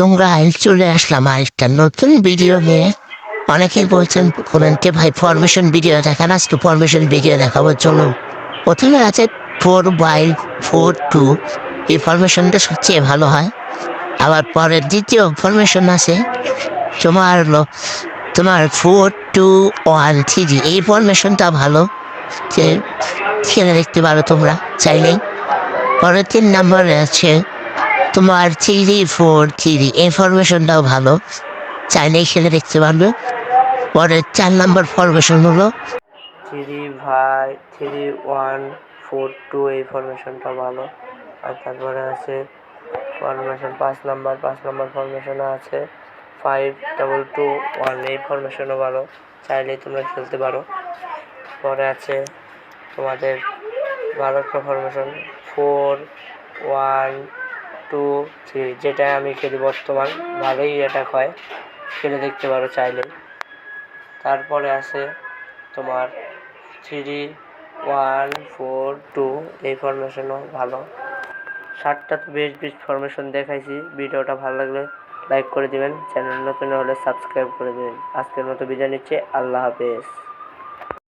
তোমরা চলে আসলাম আরেকটা নতুন ভিডিও নিয়ে অনেকেই বলছেন কোরআনকে ভাই ফরমেশন ভিডিও দেখান, আজকে ফরমেশন ভিডিও দেখাবো, চলো। প্রথমে আছে ফোর বাই ফোর টু এই ফরমেশনটা সবচেয়ে ভালো হয়। আবার পরের দ্বিতীয় ফরমেশন আছে, তোমার তোমার ফোর টু ওয়ান থ্রি এই ফরমেশনটা ভালো, যে খেলে দেখতে পারো তোমরা, চাইলেই। পরের তিন নম্বরে আছে তোমার থ্রি ফোর থ্রি ইনফরমেশনটাও ভালো। চাইলেই খেলে দেখতে পারবে। পরের চার নম্বর ফরমেশন হলো। থ্রি ভাই, থ্রি ওয়ান, ফোর টু, এই ফরমেশনটা ভালো। আর তারপরে আছে ফরমেশন পাঁচ নাম্বার পাঁচ নাম্বার ফরমেশনে আছে। ফাইভ ডাবল টু ওয়ান এই ফরমেশনও ভালো। চাইলেই তোমরা খেলতে পারো। পরে আছে তোমাদের ভালো ফরমেশন ফোর ওয়ান থ্রি যেটা আমি খেলি বর্তমান, ভালোই অ্যাটাক হয়। খেলে দেখতে পারো চাইলে। তারপরে আছে তোমার থ্রি ওয়ান ফোর টু এই ফরমেশনও ভালো। সাতটা তো বেশ বেশ ফরমেশন দেখাইছি। ভিডিওটা ভালো লাগলে লাইক করে দিবেন। চ্যানেল নতুন হলে সাবস্ক্রাইব করে দেবেন। আজকের মতো বিদায় নিচ্ছে। আল্লাহ হাফেজ।